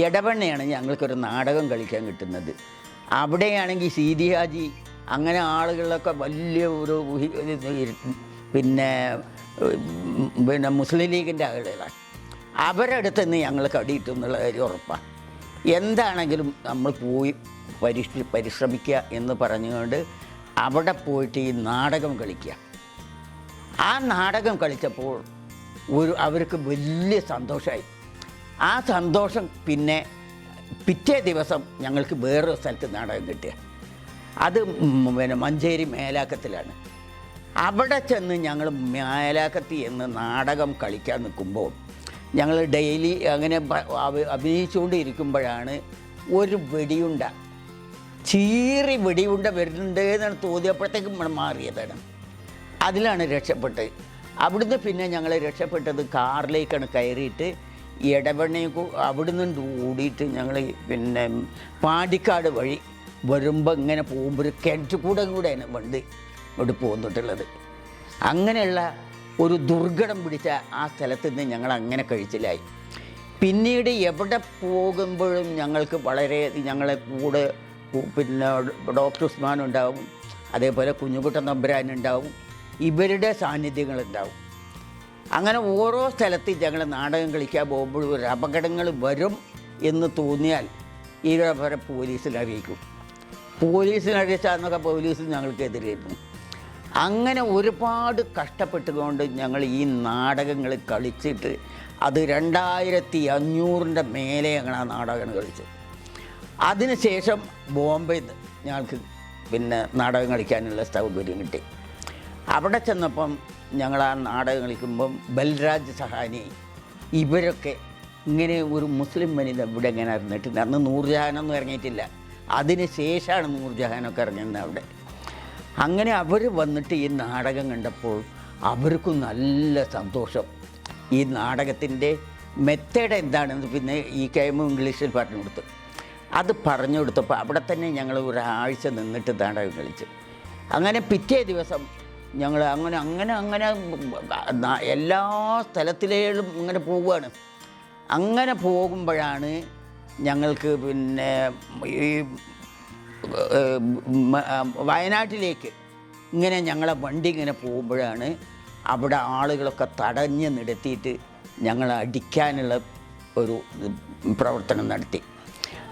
ഇടവണ്ണയാണ് ഞങ്ങൾക്കൊരു നാടകം കളിക്കാൻ കിട്ടുന്നത്. അവിടെയാണെങ്കിൽ സീതി ഹാജി അങ്ങനെ ആളുകളൊക്കെ വലിയ ഒരു പിന്നെ പിന്നെ മുസ്ലിം ലീഗിന്റെ ആളുകളാണ് അവരടുത്ത് നിന്ന് ഞങ്ങൾ കടിയിട്ടു എന്നുള്ള കാര്യം ഉറപ്പാണ്. എന്താണെങ്കിലും നമ്മൾ പോയി പരിശ് പരിശ്രമിക്കുക എന്ന് പറഞ്ഞുകൊണ്ട് അവിടെ പോയിട്ട് ഈ നാടകം കളിക്കുക. ആ നാടകം കളിച്ചപ്പോൾ ഒരു അവർക്ക് വലിയ സന്തോഷമായി. ആ സന്തോഷം പിന്നെ പിറ്റേ ദിവസം ഞങ്ങൾക്ക് വേറൊരു സ്ഥലത്ത് നാടകം കിട്ടുക അത് പിന്നെ മഞ്ചേരി മേലാക്കത്തിലാണ്. അവിടെ ചെന്ന് ഞങ്ങൾ മേലാക്കത്തി എന്ന് നാടകം കളിക്കാൻ നിൽക്കുമ്പോൾ ഞങ്ങൾ ഡെയിലി അങ്ങനെ അഭിനയിച്ചുകൊണ്ട് ഇരിക്കുമ്പോഴാണ് ഒരു വെടിയുണ്ട. ചീറി വെടിയുണ്ട വരുന്നുണ്ട് എന്നാണ് തോന്നിയപ്പോഴത്തേക്കും നമ്മൾ മാറിയതാണ്. അതിലാണ് രക്ഷപ്പെട്ടത് അവിടുന്ന് പിന്നെ ഞങ്ങൾ രക്ഷപ്പെട്ടത് കാറിലേക്കാണ് കയറിയിട്ട് ഇടവണ്ണയ്ക്ക് അവിടുന്ന് ഓടിയിട്ട് ഞങ്ങൾ പിന്നെ പാടിക്കാട് വഴി വരുമ്പോൾ ഇങ്ങനെ പോകുമ്പോൾ ഒരു കിണറ്റ് കൂടെ കൂടെയാണ് വണ്ടി ഇവിടെ പോന്നിട്ടുള്ളത്. അങ്ങനെയുള്ള ഒരു ദുർഘടം പിടിച്ച ആ സ്ഥലത്ത് നിന്ന് ഞങ്ങൾ അങ്ങനെ കഴിച്ചിലായി. പിന്നീട് എവിടെ പോകുമ്പോഴും ഞങ്ങൾക്ക് വളരെ ഞങ്ങളെ കൂടെ പിന്നെ ഡോക്ടർ ഉസ്മാൻ ഉണ്ടാവും അതേപോലെ കുഞ്ഞുകുട്ടൻ തമ്പുരാൻ ഉണ്ടാവും ഇവരുടെ സാന്നിധ്യങ്ങളുണ്ടാവും അങ്ങനെ ഓരോ സ്ഥലത്ത് ഞങ്ങൾ നാടകം കളിക്കാൻ പോകുമ്പോഴും ഒരു അപകടങ്ങൾ വരും എന്ന് തോന്നിയാൽ ഇവരെ പോലീസിൽ അറിയിക്കും. പോലീസിൽ അറിയിച്ചാൽ എന്നൊക്കെ പോലീസ് ഞങ്ങൾക്കെതിരായിരുന്നു അങ്ങനെ ഒരുപാട് കഷ്ടപ്പെട്ടുകൊണ്ട് ഞങ്ങൾ ഈ നാടകങ്ങൾ കളിച്ചിട്ട് അത് രണ്ടായിരത്തി അഞ്ഞൂറിന്റെ മേലെ ഞങ്ങൾ ആ നാടകങ്ങൾ കളിച്ചു അതിനുശേഷം ബോംബെ ഞങ്ങൾക്ക് പിന്നെ നാടകം കളിക്കാനുള്ള സൗകര്യം കിട്ടി. അവിടെ ചെന്നപ്പം ഞങ്ങൾ ആ നാടകം കളിക്കുമ്പം ബൽരാജ് സഹാനി ഇവരൊക്കെ ഇങ്ങനെ ഒരു മുസ്ലിം വനിത ഇവിടെ ഇങ്ങനെ ഇറങ്ങിയിട്ടുണ്ട്? അന്ന് നൂർജഹാനൊന്നും ഇറങ്ങിയിട്ടില്ല. അതിന് ശേഷമാണ് നൂർജഹാനൊക്കെ ഇറങ്ങുന്നത് അവിടെ. അങ്ങനെ അവർ വന്നിട്ട് ഈ നാടകം കണ്ടപ്പോൾ അവർക്കും നല്ല സന്തോഷം. ഈ നാടകത്തിന്റെ മെത്തേഡ് എന്താണെന്ന് പിന്നെ ഈ കൈമ ഇംഗ്ലീഷിൽ പറഞ്ഞു കൊടുത്തു. അത് പറഞ്ഞു കൊടുത്തപ്പോൾ അവിടെ തന്നെ ഞങ്ങൾ ഒരാഴ്ച നിന്നിട്ട് നാടകം കളിച്ചു. അങ്ങനെ പിറ്റേ ദിവസം ഞങ്ങൾ അങ്ങനെ അങ്ങനെ അങ്ങനെ എല്ലാ സ്ഥലത്തിലേക്കും ഇങ്ങനെ പോവുകയാണ്. അങ്ങനെ പോകുമ്പോഴാണ് ഞങ്ങൾക്ക് പിന്നെ ഈ വയനാട്ടിലേക്ക് ഇങ്ങനെ ഞങ്ങളെ വണ്ടി ഇങ്ങനെ പോകുമ്പോഴാണ് അവിടെ ആളുകളൊക്കെ തടഞ്ഞ് നിർത്തിയിട്ട് ഞങ്ങളെ അടിക്കാനുള്ള ഒരു പ്രവർത്തനം നടത്തി.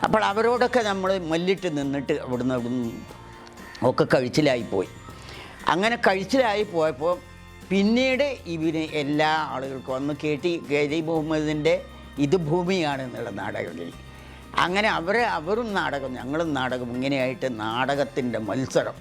അപ്പോൾ അവരോടൊക്കെ നമ്മൾ മല്ലിട്ട് നിന്നിട്ട് അവിടുന്ന് അവിടുന്ന് ഒക്കെ കഴിച്ചിലായിപ്പോയി അങ്ങനെ കഴിച്ചിലായി പോയപ്പോൾ പിന്നീട് ഇവന് എല്ലാ ആളുകൾക്കും അന്ന് കെ ടി കെ ജി മുഹമ്മദിന്റെ ഇത് ഭൂമിയാണ് എന്നുള്ള നാടകങ്ങളിൽ അങ്ങനെ അവരെ അവരും നാടകം ഞങ്ങളും നാടകം ഇങ്ങനെയായിട്ട് നാടകത്തിന്റെ മത്സരം.